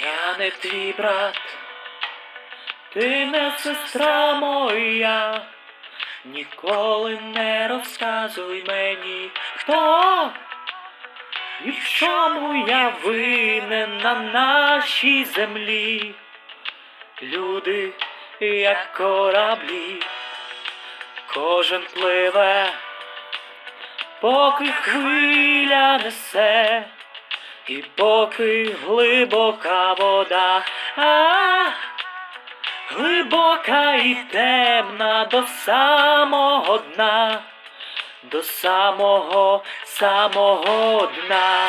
Я не твій брат, ти не сестра моя, ніколи не розказуй мені, хто і в чому я винен на нашій землі. Люди, як кораблі, кожен пливе, поки хвиля несе. І поки глибока вода, а глибока і темна до самого дна, до самого самого дна.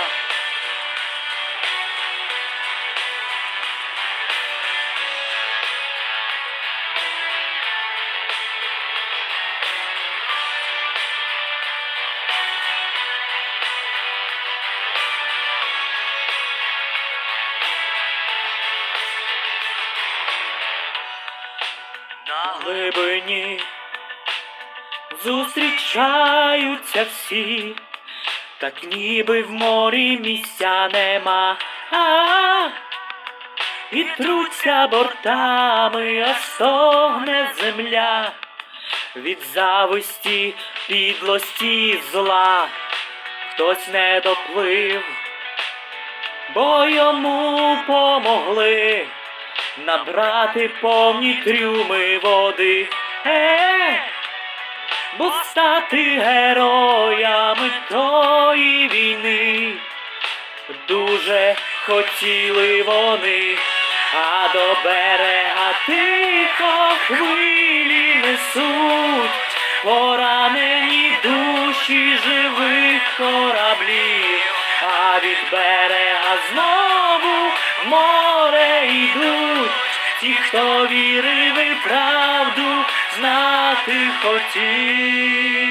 Глибині. Зустрічаються всі, так ніби в морі місця нема, а і труться бортами, а стогне земля. Від зависті, підлості зла. Хтось не доплив, бо йому помогли набрати повні трюми води. Е, бо стати героями тої війни дуже хотіли вони, а до берега тихо хвилі несуть. Поранені душі живих кораблів, а від берега знову в море йдуть. Ті, хто вірив і правду знати хотів.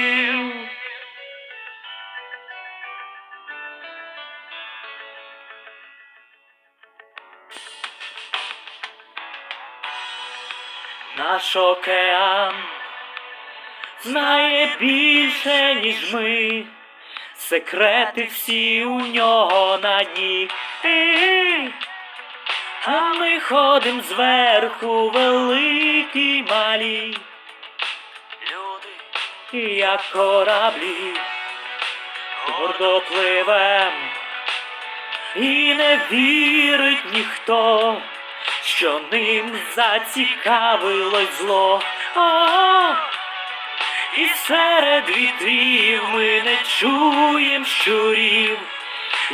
Наш океан знає більше, ніж ми, секрети всі у нього на дні. А ми ходим зверху великі малі. Люди, як кораблі, гордо пливем, і не вірить ніхто, що ним зацікавилось зло. О, і серед вітрів ми не чуєм щурів,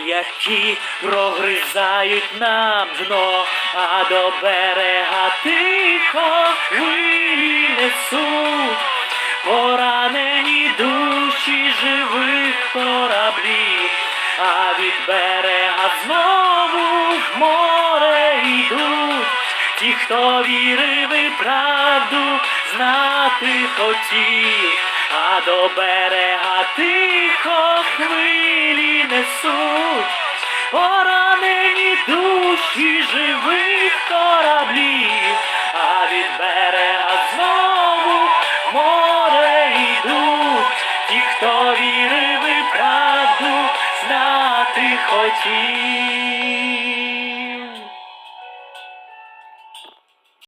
які прогризають нам дно, а до берега тихо хвилі несуть поранені душі живих кораблів, а від берега знову в море йдуть. Ті, хто вірив і правду знати хотів, а до берега тихо хвилі несуть, поранені душі живих кораблів, а від берега знову море йдуть. Ті, хто вірив і правду знати хотів.